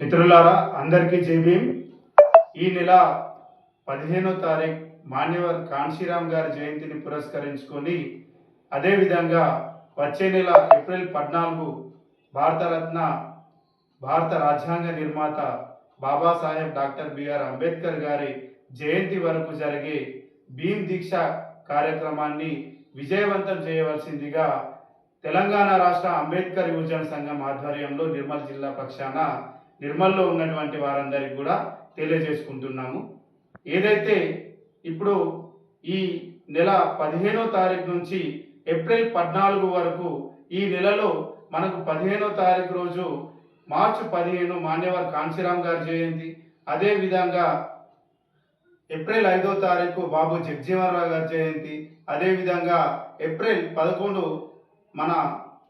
మిత్రులారా అందరికీ జై ఈ నెల పదిహేనో తారీఖు మాన్యవర్ కాన్శీరామ్ గారి జయంతిని పురస్కరించుకొని అదేవిధంగా వచ్చే నెల ఏప్రిల్ పద్నాలుగు భారతరత్న భారత రాజ్యాంగ నిర్మాత బాబాసాహెబ్ డాక్టర్ బిఆర్ అంబేద్కర్ గారి జయంతి వరకు జరిగే భీమ్ దీక్ష కార్యక్రమాన్ని విజయవంతం చేయవలసిందిగా తెలంగాణ రాష్ట్ర అంబేద్కర్ యువజన సంఘం ఆధ్వర్యంలో నిర్మల్ జిల్లా పక్షాన నిర్మల్లో ఉన్నటువంటి వారందరికీ కూడా తెలియజేసుకుంటున్నాము. ఏదైతే ఇప్పుడు ఈ నెల పదిహేనో తారీఖు నుంచి ఏప్రిల్ పద్నాలుగు వరకు ఈ నెలలో మనకు పదిహేనో తారీఖు రోజు మార్చి పదిహేను మాన్యవర్ కాంశీరామ్ గారి జయంతి. అదే విధంగా ఏప్రిల్ ఐదో తారీఖు బాబు జగజీవనరావు గారి జయంతి. అదే విధంగా ఏప్రిల్ పదకొండు మన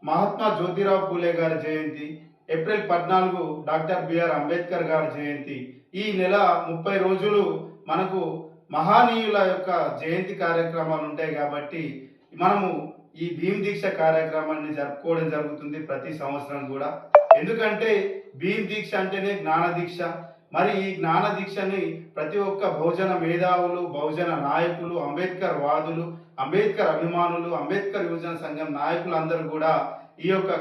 మహాత్మా జ్యోతిరావు పూలే గారి జయంతి. ఏప్రిల్ పద్నాలుగు డాక్టర్ బిఆర్ అంబేద్కర్ గారి జయంతి. ఈ నెల ముప్పై రోజులు మనకు మహానీయుల యొక్క జయంతి కార్యక్రమాలు ఉంటాయి కాబట్టి మనము ఈ భీమ్ దీక్ష కార్యక్రమాన్ని జరుపుకోవడం జరుగుతుంది ప్రతి సంవత్సరం కూడా. ఎందుకంటే భీమ్ దీక్ష అంటేనే జ్ఞాన దీక్ష. మరి ఈ జ్ఞాన దీక్షని ప్రతి ఒక్క బహుజన మేధావులు బహుజన నాయకులు అంబేద్కర్ వాదులు అంబేద్కర్ అభిమానులు అంబేద్కర్ యువజన సంఘం నాయకులు అందరూ కూడా ఈ యొక్క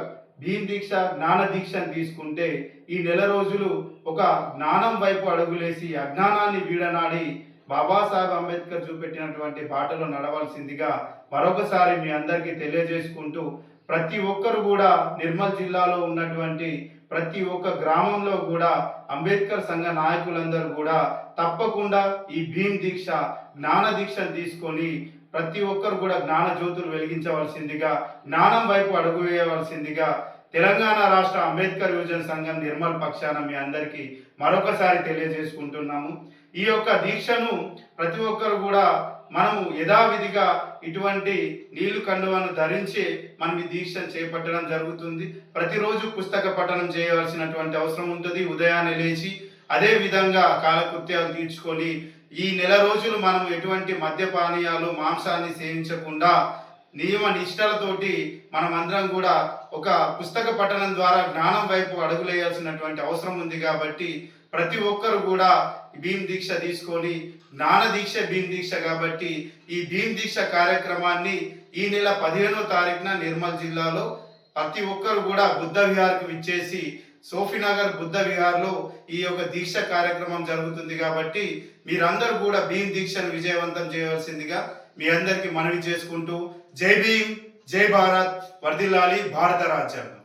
భీమ్ దీక్ష జ్ఞాన దీక్షను తీసుకుంటే ఈ నెల రోజులు ఒక జ్ఞానం వైపు అడుగులేసి అజ్ఞానాన్ని వీడనాడి బాబాసాహెబ్ అంబేద్కర్ చూపెట్టినటువంటి బాటలో నడవలసిందిగా మరొకసారి మీ అందరికీ తెలియజేసుకుంటూ ప్రతి ఒక్కరు కూడా నిర్మల్ జిల్లాలో ఉన్నటువంటి ప్రతి ఒక్క గ్రామంలో కూడా అంబేద్కర్ సంఘ నాయకులందరూ కూడా తప్పకుండా ఈ భీమ్ దీక్ష జ్ఞాన దీక్షను తీసుకొని ప్రతి ఒక్కరు కూడా జ్ఞాన జ్యోతులు వెలిగించవలసిందిగా జ్ఞానం వైపు అడుగు వేయవలసిందిగా తెలంగాణ రాష్ట్ర అంబేద్కర్ యువజన సంఘం నిర్మల్ పక్షాన మీ అందరికీ మరొకసారి తెలియజేసుకుంటున్నాము. ఈ యొక్క దీక్షను ప్రతి ఒక్కరు కూడా మనము యథావిధిగా ఇటువంటి నీళ్ళు కండువను ధరించి మనం ఈ దీక్ష చేపట్టడం జరుగుతుంది. ప్రతిరోజు పుస్తక పఠనం చేయవలసినటువంటి అవసరం ఉంటుంది. ఉదయాన్నే లేచి అదే విధంగా కాలకృత్యాలు తీర్చుకొని ఈ నెల రోజులు మనం ఎటువంటి మద్యపానీయాలు మాంసాన్ని సేవించకుండా నియమ నిష్టలతోటి మనం అందరం కూడా ఒక పుస్తక పఠనం ద్వారా జ్ఞానం వైపు అడుగులేయాల్సినటువంటి అవసరం ఉంది కాబట్టి ప్రతి ఒక్కరు కూడా భీమ్ దీక్ష తీసుకొని జ్ఞాన దీక్ష భీమ్ దీక్ష కాబట్టి ఈ భీమ్ దీక్ష కార్యక్రమాన్ని ఈ నెల పదిహేనో తారీఖున నిర్మల్ జిల్లాలో ప్రతి ఒక్కరు కూడా బుద్ధ విహార్కు విచ్చేసి సోఫీనగర్ బుద్ధ విహార్లో ఈ యొక్క దీక్ష కార్యక్రమం జరుగుతుంది కాబట్టి మీరందరూ కూడా భీమ్ దీక్షను విజయవంతం చేయవలసిందిగా మీ అందరికీ మనవి చేసుకుంటూ జై భీమ్ జై భారత్ వర్ధిల్లాలి భారత రాజ్యాంగం.